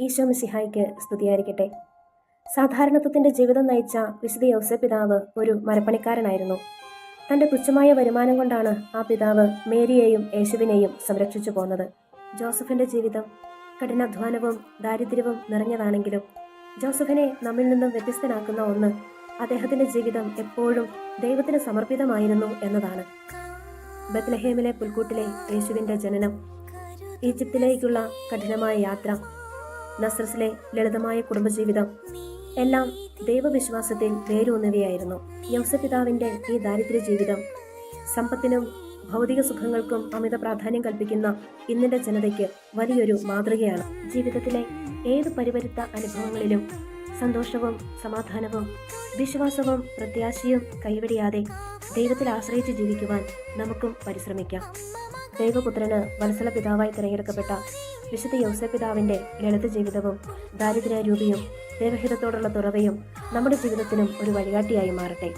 ഈശോ മിസിഹായ്ക്ക് സ്തുതിയായിരിക്കട്ടെ. സാധാരണത്വത്തിന്റെ ജീവിതം നയിച്ച വിശുദ്ധ യൗസ പിതാവ് ഒരു മരപ്പണിക്കാരനായിരുന്നു. തന്റെ തുച്ഛമായ വരുമാനം കൊണ്ടാണ് ആ പിതാവ് മേരിയെയും യേശുവിനെയും സംരക്ഷിച്ചു പോന്നത്. ജോസഫിന്റെ ജീവിതം കഠിനാധ്വാനവും ദാരിദ്ര്യവും നിറഞ്ഞതാണെങ്കിലും ജോസഫിനെ നമ്മിൽ നിന്നും വ്യത്യസ്തനാക്കുന്ന ഒന്ന് അദ്ദേഹത്തിന്റെ ജീവിതം എപ്പോഴും ദൈവത്തിന് സമർപ്പിതമായിരുന്നു എന്നതാണ്. ബത്ലഹേമിലെ പുൽക്കൂട്ടിലെ യേശുവിന്റെ ജനനം ഈജിപ്തിലേക്കുള്ള കഠിനമായ യാത്ര നസ്രസിലെ ലളിതമായ കുടുംബജീവിതം. എല്ലാം ദൈവവിശ്വാസത്തിൽ വേരൂന്നവയായിരുന്നു യൗസപിതാവിന്റെ ഈ ദാരിദ്ര്യ ജീവിതം സമ്പത്തിനും ഭൗതിക സുഖങ്ങൾക്കും അമിത പ്രാധാന്യം കൽപ്പിക്കുന്ന ഇന്നിന്റെ ജനതയ്ക്ക് വലിയൊരു മാതൃകയാണ്. ജീവിതത്തിലെ ഏത് പരിവരുത്ത അനുഭവങ്ങളിലും സന്തോഷവും സമാധാനവും വിശ്വാസവും പ്രത്യാശയും കൈവെടിയാതെ ദൈവത്തിൽ ആശ്രയിച്ച് ജീവിക്കുവാൻ നമുക്കും പരിശ്രമിക്കാം. ദൈവപുത്രന് വത്സല പിതാവായി തിരഞ്ഞെടുക്കപ്പെട്ട വിശുദ്ധ യൗസപിതാവിന്റെ ലളിത ജീവിതവും ദാരിദ്ര്യ രൂപിയും ദേവഹിതത്തോടുള്ള തുറവയും നമ്മുടെ ജീവിതത്തിനും ഒരു വഴികാട്ടിയായി മാറട്ടെ.